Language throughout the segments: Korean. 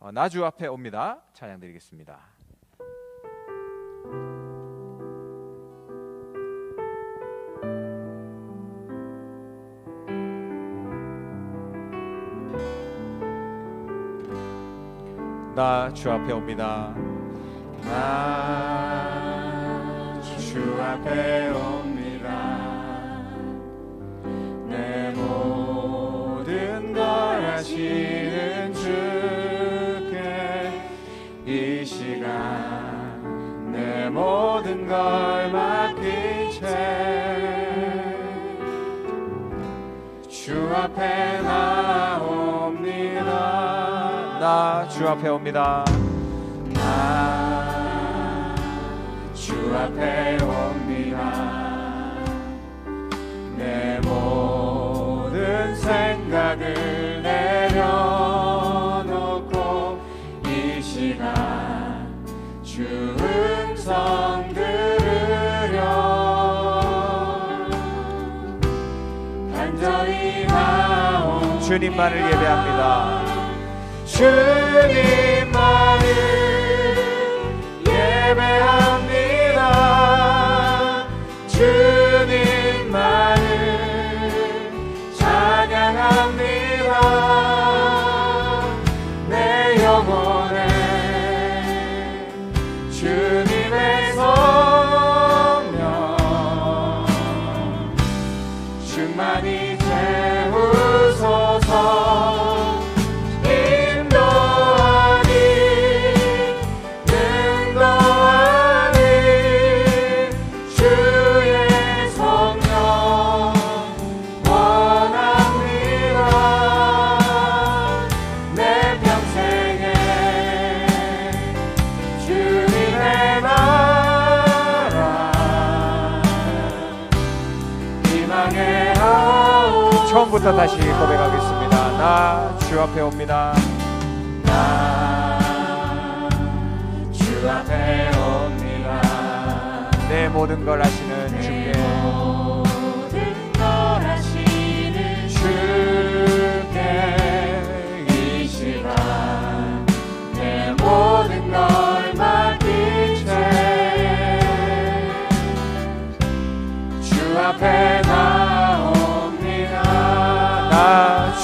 어, 나주 앞에 옵니다. 찬양 드리겠습니다. 나 주 앞에 옵니다. 나 주 앞에 옵니다. 널 맡긴 채 주 앞에 주 앞에 옵니다. 나 주 앞에 옵니다. 주님만을 예배합니다. 주님만을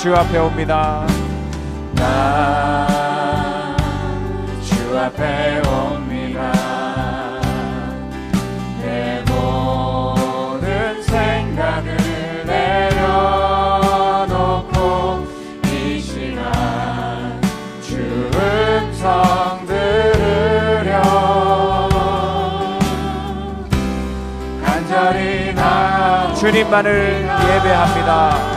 주 앞에 옵니다. 나 주 앞에 옵니다. 내 모든 생각을 내려놓고 이 시간 주 음성 들으려 간절히 나 주님만을 예배합니다.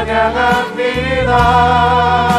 찬양합니다.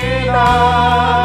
Krishna.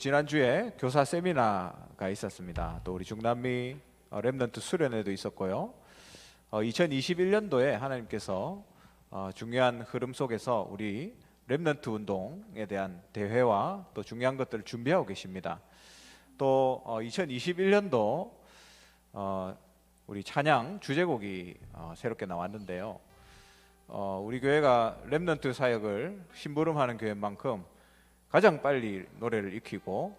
지난주에 교사 세미나가 있었습니다. 또 우리 중남미 어, 렘넌트 수련회도 있었고요. 어, 2021년도에 하나님께서 어, 중요한 흐름 속에서 우리 렘넌트 운동에 대한 대회와 또 중요한 것들을 준비하고 계십니다. 또 어, 2021년도 어, 우리 찬양 주제곡이 어, 새롭게 나왔는데요. 어, 우리 교회가 렘넌트 사역을 심부름하는 교회인 만큼 가장 빨리 노래를 익히고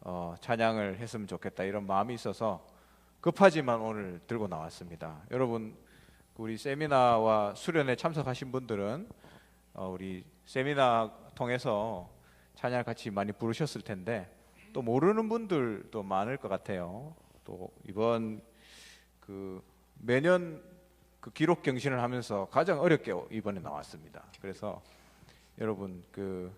어, 찬양을 했으면 좋겠다 이런 마음이 있어서 급하지만 오늘 들고 나왔습니다. 여러분 우리 세미나와 수련회 참석하신 분들은 어, 우리 세미나 통해서 찬양을 같이 많이 부르셨을 텐데 또 모르는 분들도 많을 것 같아요. 또 이번 그 매년 그 기록 경신을 하면서 가장 어렵게 이번에 나왔습니다. 그래서 여러분 그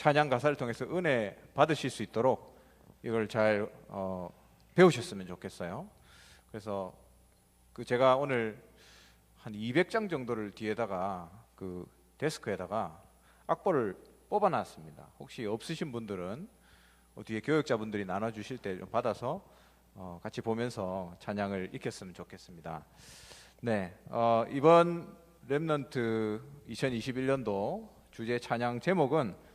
찬양 가사를 통해서 은혜 받으실 수 있도록 이걸 잘 어, 배우셨으면 좋겠어요. 그래서 그 제가 오늘 한 200장 정도를 뒤에다가 그 데스크에다가 악보를 뽑아놨습니다. 혹시 없으신 분들은 어, 뒤에 교육자분들이 나눠주실 때 좀 받아서 어, 같이 보면서 찬양을 익혔으면 좋겠습니다. 네, 어, 이번 렘넌트 2021년도 주제 찬양 제목은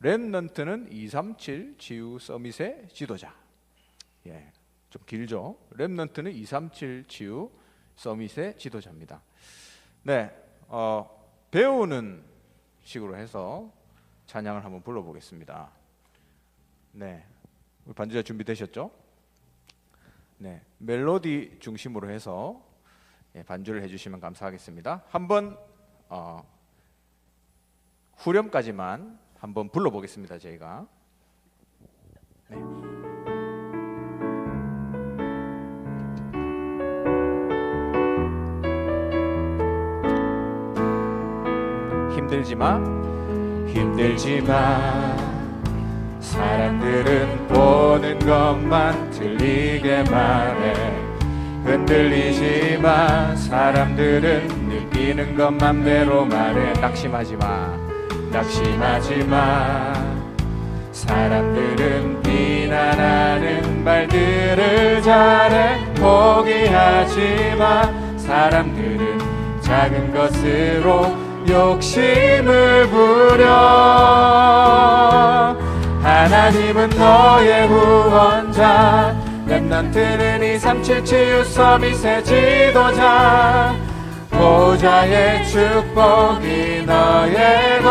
렘넌트는 237 지우 서밋의 지도자. 예, 좀 길죠. 렘넌트는 237 지우 서밋의 지도자입니다. 네, 어, 배우는 식으로 해서 찬양을 한번 불러보겠습니다. 네, 반주자 준비되셨죠? 네, 멜로디 중심으로 해서 예, 반주를 해주시면 감사하겠습니다. 한번 어, 후렴까지만 한번 불러보겠습니다. 저희가 네. 힘들지만 힘들지만 사람들은 보는 것만 틀리게 말해 흔들리지만 사람들은 느끼는 것만 대로 말해 낙심하지 마. 낙심하지 마. 사람들은 비난하는 말들을 잘해 포기하지 마. 사람들은 작은 것으로 욕심을 부려. 하나님은 너의 후원자. 랩넌트는 237 치유 서밋의 지도자. 보좌의 축복이 너의 것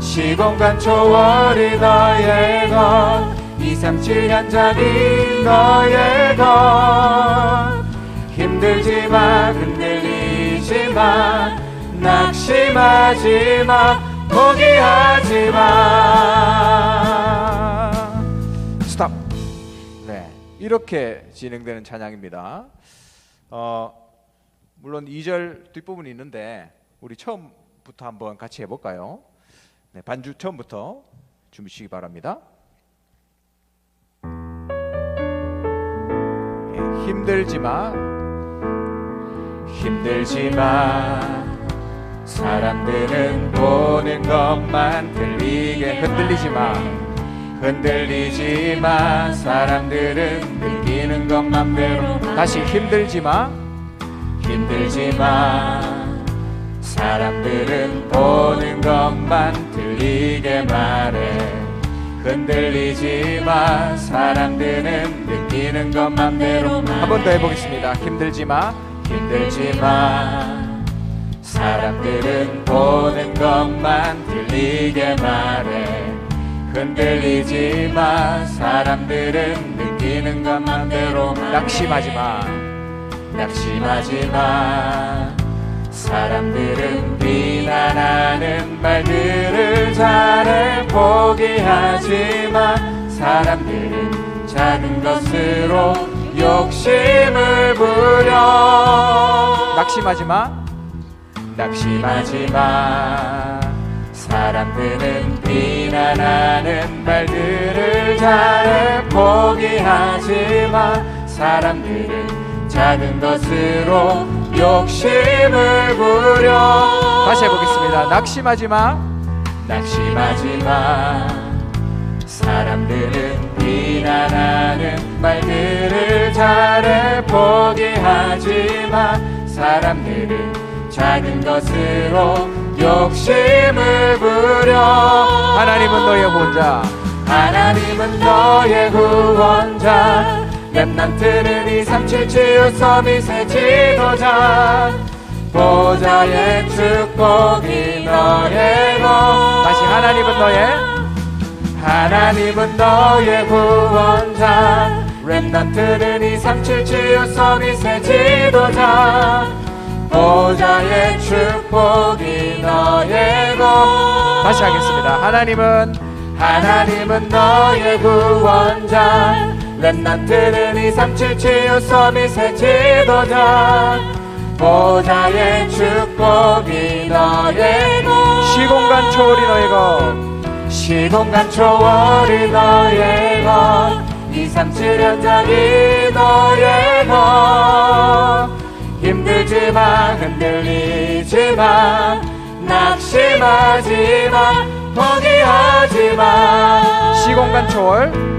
시공간 초월이 너의 것 237 현장이 너의 것 힘들지만 흔들리지만 낙심하지마 포기하지마 스탑. 네, 이렇게 진행되는 찬양입니다. 어, 물론 2절 뒷부분이 있는데 우리 처음부터 한번 같이 해볼까요? 네, 반주 처음부터 준비 주시기 바랍니다. 네, 힘들지만 힘들지만 사람들은 보는 것만 들리게 흔들리지만 흔들리지만 사람들은 느끼는 것만 대로 다시 힘들지만 힘들지만 사람들은 보는 것만 들리게 말해 흔들리지만 사람들은 느끼는 것만 대로 말해 한번 더 해보겠습니다. 힘들지 마. 힘들지만 사람들은 보는 것만 들리게 말해 흔들리지만 사람들은 느끼는 것만 대로 말해 낙심하지 마. 낙심하지 마. 사람들은 비난하는 말들을 잘해 포기하지 마. 사람들은 작은 것으로 욕심을 부려. 낙심하지 마. 낙심하지 마. 사람들은 비난하는 말들을 잘해 포기하지 마. 사람들은 작은 것으로 욕심을 부려 다시 해보겠습니다. 낙심하지 마. 낙심하지 마 사람들은 비난하는 말들을 잘해 포기하지 마 사람들은 작은 것으로 욕심을 부려 하나님은 너의 혼자. 하나님은 너의 구원자 랩난트는 237 치유 서밋의 지도자. 보좌의 축복이 너의 것 다시 하나님은 너의 하나님은 너의 구원자. 랩넌트는 237 치유 서밋의 지도자. 보좌의 축복이 너의 것 다시 하겠습니다. 하나님은 하나님은 너의 구원자 랩넌트는 237 치유 서밋의 지도자. 보좌의 축복이 너의 것 시공간 초월이 너의 것. 시공간 초월이 너의 것 237 현장이 너의 것 힘들지만 흔들리지만 낙심하지마 포기하지마 시공간 초월.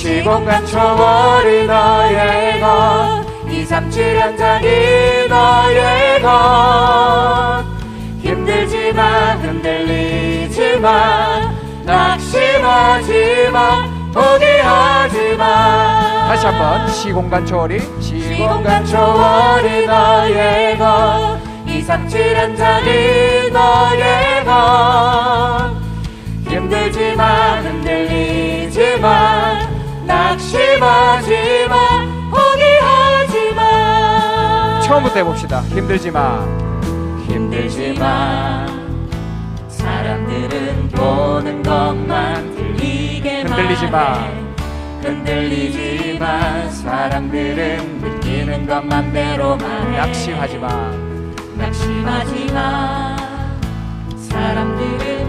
시공간 초월이 너의 것237 현장이 너의 것. 힘들지만 흔들리지만 낙심하지마 포기하지마 다시 한번 시공간 초월이 시공간 초월이 너의 것237 현장이 너의 것. 힘들지만 흔들리지만 낙심하지 마 포기하지 마 처음부터 해봅시다. 힘들지 마. 힘들지만 사람들은 보는 것만 들리게 흔들리지 마. 말해. 흔들리지만 사람들은 느끼는 것만 대로 말해 낙심하지 마. 낙심하지 마 사람들은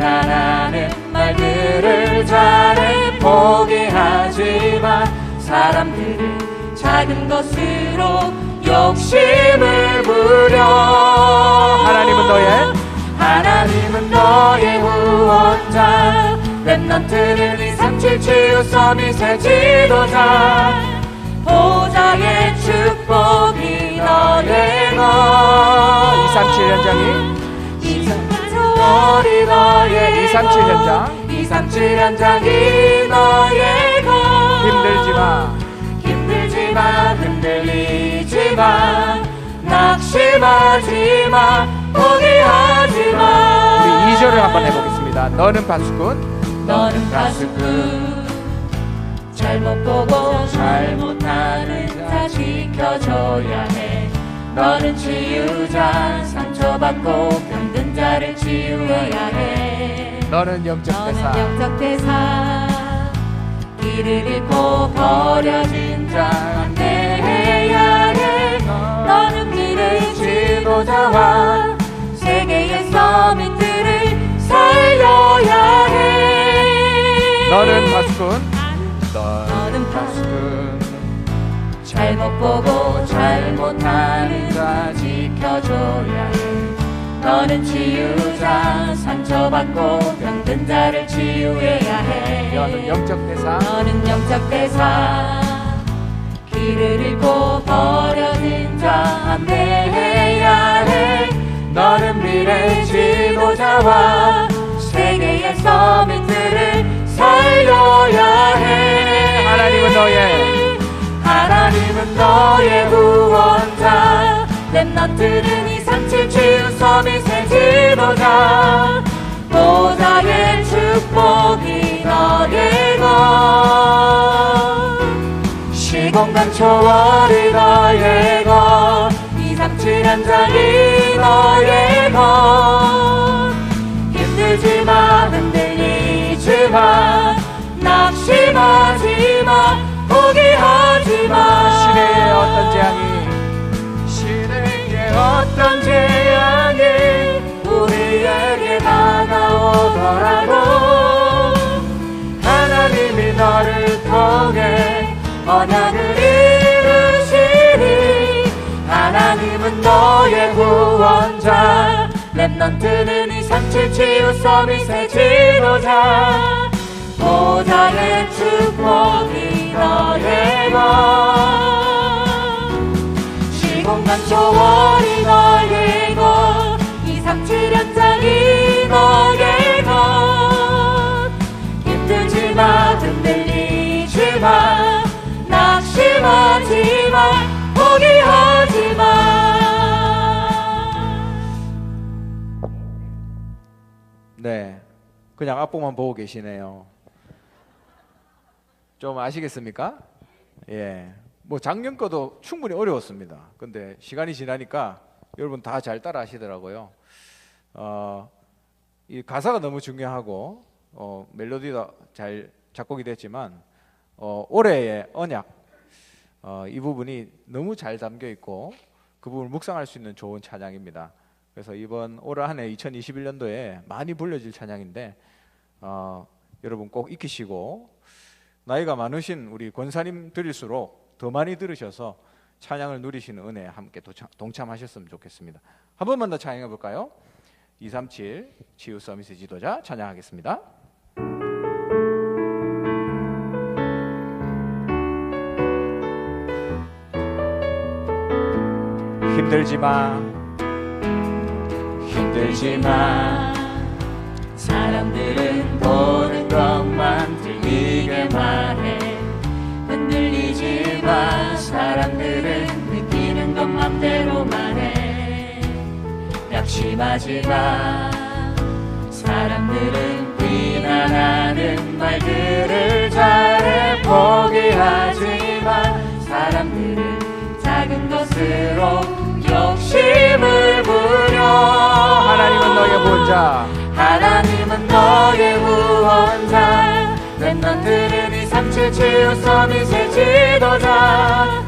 비난하는 말들을 잘해 포기하지마 사람들은 작은 것으로 욕심을 부려. 하나님은 너의 하나님은 너의 구원자. 랩넌트는 237 치유 서밋의 지도자. 보좌의 축복이 너의 것 237 현장이 237 너의 237 현장. 237 현장이 너의 것 힘들지 마. 힘들지만 흔들리지만 낙심하지마 포기하지마 우리 2절을 한번 해보겠습니다. 너는 바수꾼. 너는 가슴은 잘못 보고 잘못하는 자 지켜줘야 해 너는 치유자 상처받고 병든 자를 치유해야 해. 너는 영적 너는 대사. 영적 대사. 길을 잃고 버려진 자 안내해야 해. 너는 길의 지도자와 세계의 서밋들을 살려야 해. 너는 바수꾼. 너는 바수꾼. 잘못 보고 잘못하는 자 지켜줘야 해 너는 치유자 상처받고 병든 자를 치유해야 해. 너는 영적 대사. 너는 영적 대사. 길을 잃고 버려진 자 안내해야 해. 너는 미래 지도자와 세계의 서밋들을 살려야 해. 하나님은 너의 하나님은 너의 구원자. 랩넌트는 이삼칠 치유 서밋의 지도자 보좌의 축복이 것 시공간 초월이 너 다가오더라도 하나님이 너를 통해 언약을 이루시니 하나님은 너의 구원자. 랩넌트는 이 삼칠 치유 서밋의 지도자. 보좌의 축복이 너의 것 시공간 초월이 너의 것 현장이 너의 것 힘들지 마 흔들리지 마 낙심하지 마 포기하지 마 네, 그냥 앞부만 보고 계시네요. 좀 아시겠습니까? 예, 뭐 작년 거도 충분히 어려웠습니다. 근데 시간이 지나니까 여러분 다 잘 따라 하시더라고요. 어, 이 가사가 너무 중요하고 어, 멜로디가 잘 작곡이 됐지만 어, 올해의 언약 어, 이 부분이 너무 잘 담겨 있고 그 부분을 묵상할 수 있는 좋은 찬양입니다. 그래서 이번 올 한해 2021년도에 많이 불려질 찬양인데 어, 여러분 꼭 익히시고 나이가 많으신 우리 권사님 들일수록 더 많이 들으셔서 찬양을 누리시는 은혜에 함께 동참하셨으면 좋겠습니다. 한 번만 더 찬양해 볼까요? 237 치유 서비스 지도자 찬양하겠습니다. 힘들지 마 힘들지 마 사람들은 보는 것만 들리게 말해 흔들리지 마 사람들은 느끼는 것 맘대로 말해 낙심하지 마 사람들은 비난하는 말들을 잘해 포기하지 마 사람들은 작은 것으로 욕심을 부려. 하나님은 너의 본자. 하나님은 너의 구원자. 랩넌트는 이 삼칠 치유 서밋의 지도자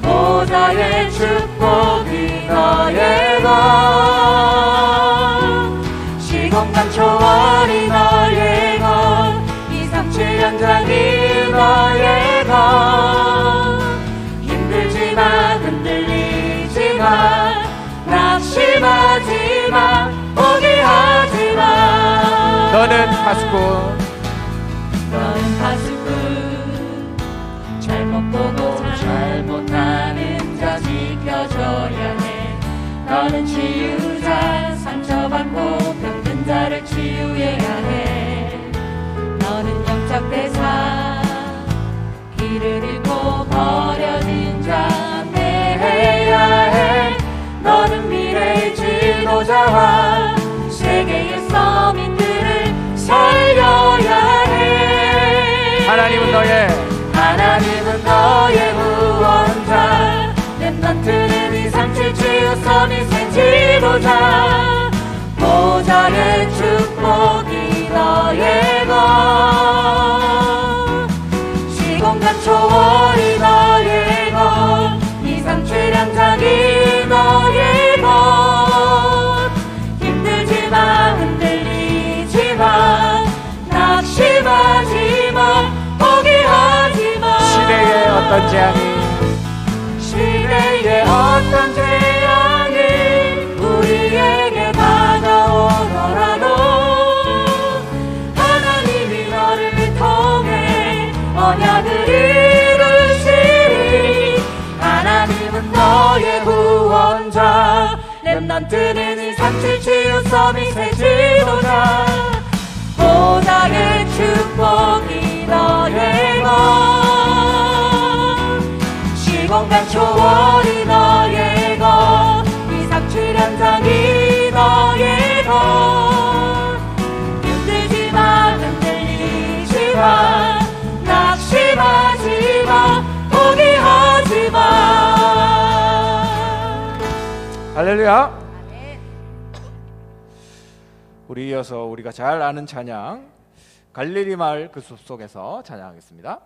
보좌의 축복이 너의 것. 시공간 초월이 너의 것. 이삼칠 현장이 너의 것. 힘들지 마 흔들리지 마. 낙심하지 마 포기하지 마. 너는 파수꾼 너는 가슴은 잘못 보고 잘못하는 자 지켜줘야 해 너는 치유자 상처받고 병든 자를 치유해야 해. 너는 영적 대사 길을 서밋의 지도자 보좌의 축복이 너의 것. 시공간 초월이 너의 것이 삼칠 현장이 너의 것. 힘들지 마 흔들리지 마 낙심하지 마 포기하지 마 시대의 어떤 재앙이 랩넌트는 상실 치유 서밋의 지도자. 보장의 축복이 너의 것. 시공간 초월이 너의 것. 이삭 출현장이 너의 것. 흔들지 마 흔들리지 마. 낙심하지 마 포기하지 마. 할렐루야. 우리 이어서 우리가 잘 아는 찬양 갈릴리 마을 그 숲속에서 찬양하겠습니다.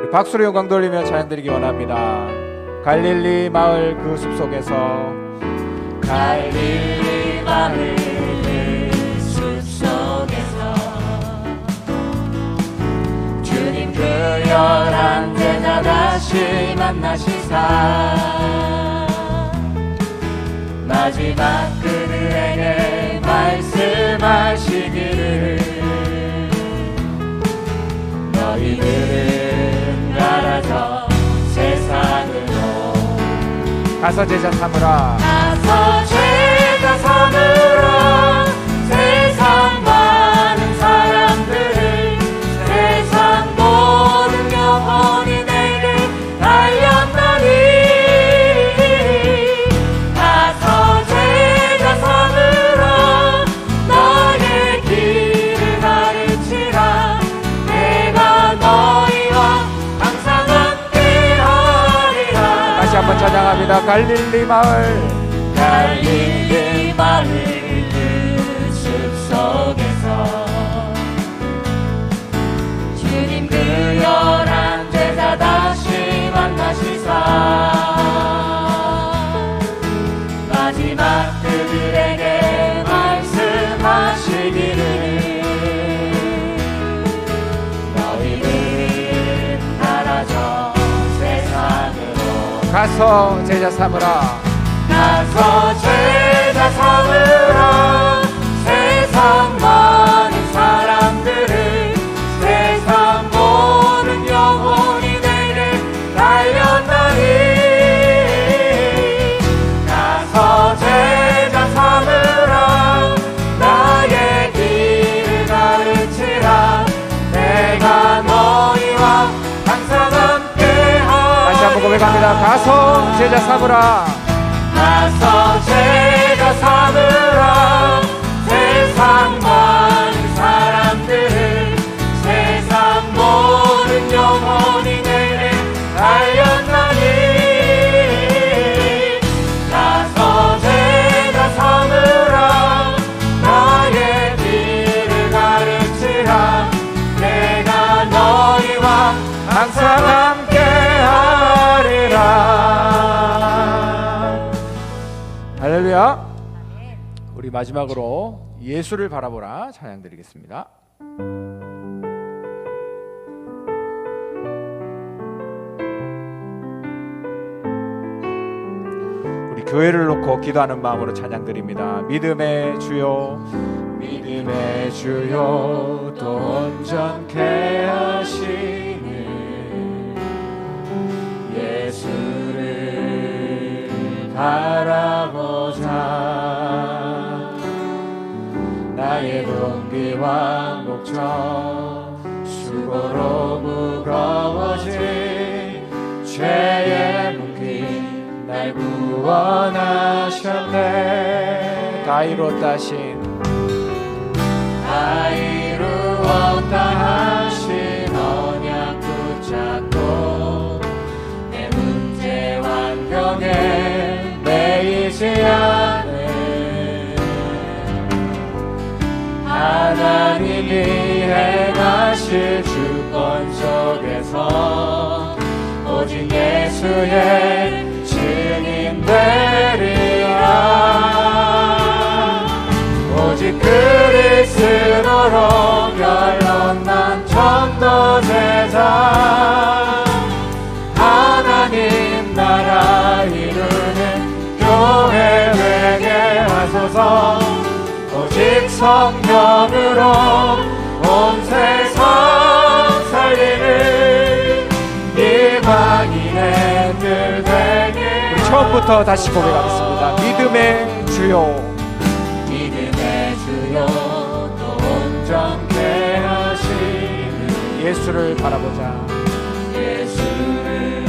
우리 박수로 영광 돌리며 찬양 드리기 원합니다. 갈릴리 마을 그 숲속에서 갈릴리 마을 그그 열한 제자 다시 만나시사 마지막 그들에게 말씀하시기를 너희들은 나라져 세상으로 가서 제자 삼으라. 가서 죄가 삼으라 마을 가서 제자 삼으라. 가서 죄자 삼으라 세상 많 가서 제자 삼으라. 마지막으로 예수를 바라보라 찬양 드리겠습니다. 우리 교회를 놓고 기도하는 마음으로 찬양 드립니다. 믿음의 주요 믿음의 주요 또 온전케 하시는 예수를 바라보 나의 동기와 목적 수고로 무거워진 죄의 묶임 날 구원하셨네. 다 이뤘다신 다 이루었다 하신 언약 붙잡고 내 문제 환경에 하나님이 행하실 주권 속에서 오직 예수의 증인 되리라. 오직 그리스도로 결론난 전도 제자 성령으로 온 세상 살리는 이방인의 뜻 처음부터 다시 고백하겠습니다. 믿음의 주요 믿음의 주요 또 온전케 하시는 예수를 바라보자. 예수를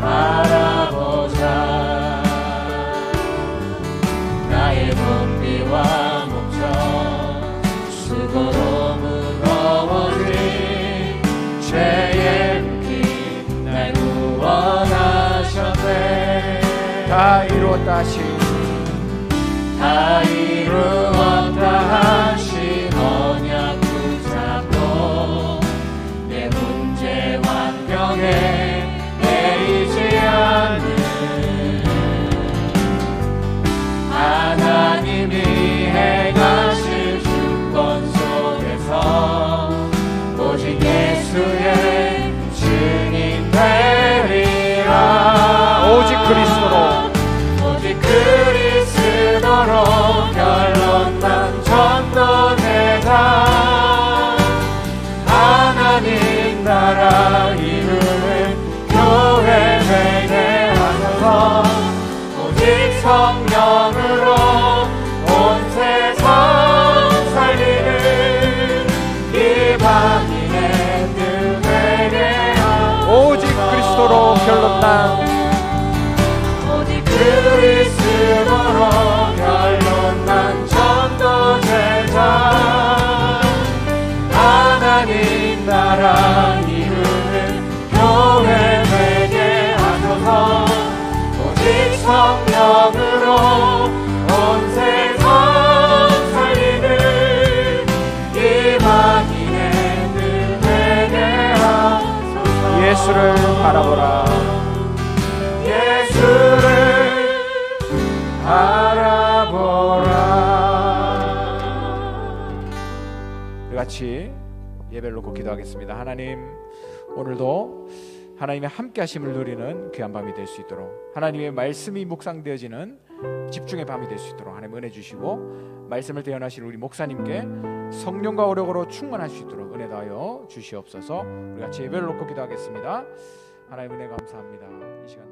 바라보자 나의 몸 다 이루었다 하신 다 이루었다 하 기도하겠습니다. 하나님 오늘도 하나님의 함께 하심을 누리는 귀한 밤이 될 수 있도록 하나님의 말씀이 묵상되어지는 집중의 밤이 될 수 있도록 하나님 은혜 주시고 말씀을 대연하실 우리 목사님께 성령과 오력으로 충만할 수 있도록 은혜 다하여 주시옵소서. 우리 같이 예배를 놓고 기도하겠습니다. 하나님 은혜 감사합니다. 이 시간도